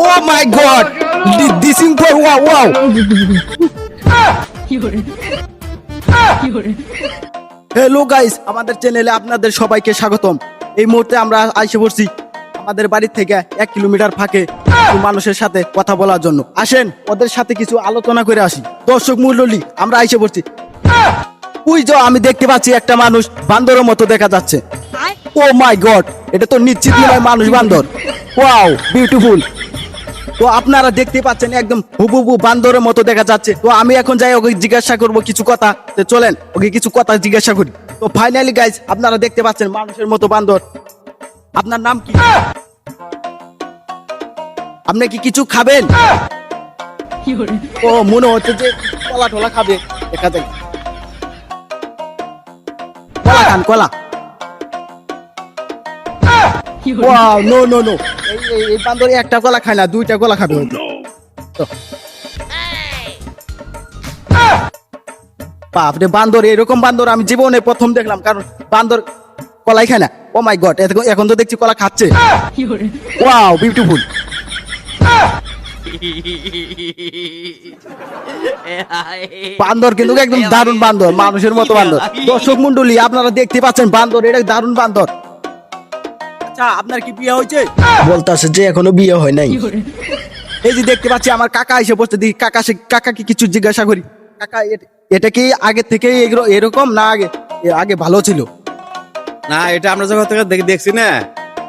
Oh my god! This is wow wow! Hello guys আমাদের চ্যানেলে আপনাদের সবাইকে স্বাগতম। এই মুহূর্তে আমরা আইসে পড়ছি আমাদের বাড়ি থেকে এক কিলোমিটার ফাঁকে মানুষের সাথে কথা বলার জন্য। আসেন ওদের সাথে কিছু আলোচনা করে আসি। দর্শক মূল্যলি আমরা আইসে পড়ছি। ওই যে আমি দেখতে পাচ্ছি একটা মানুষ বান্দরের মতো দেখা যাচ্ছে। ও মাই গড এটা তো নিশ্চিত নয় মানুষ বান্দর। ওয়াও বিউটিফুল তো আপনারা দেখতে পাচ্ছেন একদম হুবুবু বান্দরের মতো দেখা যাচ্ছে। তো আমি এখন যাই ওকে জিজ্ঞাসা করব কিছু কথা। তো চলেন, ওকে কিছু কথা জিজ্ঞাসা করি। তো ফাইনালি গাইজ আপনারা দেখতে পাচ্ছেন মানুষের মতো বান্দর। আপনার নাম কি? আপনি কি কিছু খাবেন? ও, মনে হচ্ছে যে কলা ঠোলা খাবে। দেখা যায় কলা খান, কলা। ওয়াও নো নো নো এই বান্দর একটা কলা খায় না দুইটা কলা খাবে হয়তো। তো। বাপরে বান্দর এরকম বান্দর আমি জীবনে প্রথম দেখলাম কারণ বান্দর কলাই খায় না। ও মাই গড এখন তো দেখছি কলা খাচ্ছে। ওয়াও বিউটিফুল বান্দর কিন্তু একদম দারুণ বান্দর মানুষের মতো বান্দর। দর্শক মন্ডলী আপনারা দেখতে পাচ্ছেন বান্দর এটা দারুণ বান্দর। আচ্ছা আপনার কি বিয়ে হয়েছে? বলতাছে যে এখনও বিয়ে হয় নাই। এই যে দেখতে পাচ্ছি আমার কাকা এসে বসতে দেখি কাকা সে কাকাকে কিছু জিজ্ঞাসা করি? কাকা এটা কি আগে থেকে এরকম না আগে আগে ভালো ছিল? না এটা আমরা যখন থেকে দেখছি না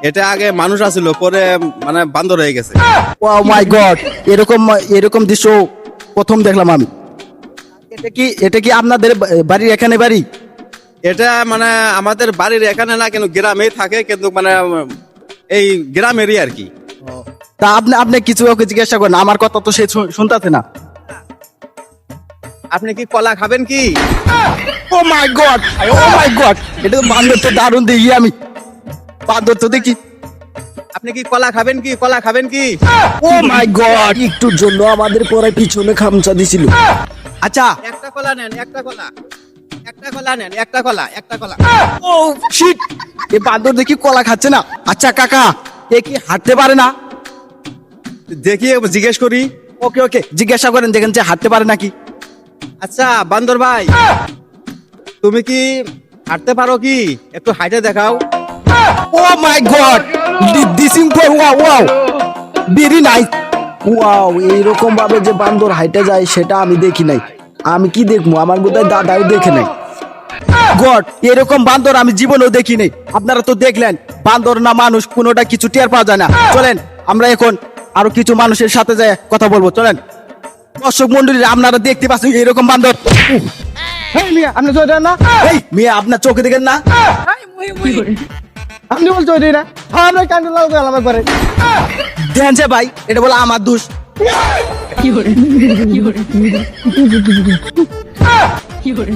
এটা আগে মানুষ আছিল পরে মানে বান্দর হয়ে গেছে। ও মাই গড এরকম এরকম দৃশ্য প্রথম দেখলাম আমি। এটা কি এটা কি আপনাদের বাড়ির এখানে বাড়ি? এটা মানে আমাদের বাড়ির এখানে না কিন্তু গ্রামেই থাকে কিন্তু মানে এই গ্রামেরই আর কি। তা আপনি আপনি কিছু ওকে জিজ্ঞাসা করেন আমার কথা তো সে শুনতাছে না। আপনি কি কলা খাবেন কি? ও my god O my god এটা তো বান্দর তো দারুণ দেখি আমি। বান্দর তো দেখি। আপনি কি কলা খাবেন কি? কলা খাবেন কি? ও মাই গড একটুর জন্য আমাদের পরে পিছনে খামচা দিছিল। আচ্ছা একটা কলা নেন একটা কলা। একটা কলা নেন একটা কলা একটা কলা। ও শিট এ বান্দর দেখি কলা খাচ্ছে না। আচ্ছা কাকা এ কি হাঁটতে পারে না? দেখি জিজ্ঞেস করি। ওকে ওকে জিজ্ঞাসা করেন দেখেন যে হাঁটতে পারে নাকি। আচ্ছা বান্দর ভাই তুমি কি হাঁটতে পারো কি? একটু হাইটে দেখাও। ও my God this wow wow very nice wow এইরকম ভাবে যে বান্দর হাইটে যায় সেটা আমি দেখি নাই। আমি কি দেখব? আমার বোধহয় দাদাও দেখে নাই গড এরকম বান্দর আমি জীবনেও দেখিনি। আপনারা তো দেখলেন বান্দর না মানুষ কোনোটা কিছু টের পাওয়া যায় না। চলেন আমরা এখন আরও কিছু মানুষের সাথে যায় কথা বলব। চলেন। দর্শক মন্ডলী আপনারা দেখতে পাচ্ছেন এরকম বান্দর। আপনি না? এই আপনার চোখে দেখেন না? আপনি বলছো ওইটাই না? হ্যাঁ, আমার কান্ড লাল দেন যে ভাই এটা বলে আমার দোষ। কি করে? কি করে? কি করে?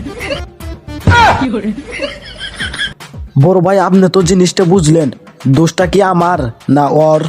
বড় ভাই আপনি তো জিনিসটা বুঝলেন দোষটা কি আমার না ওর.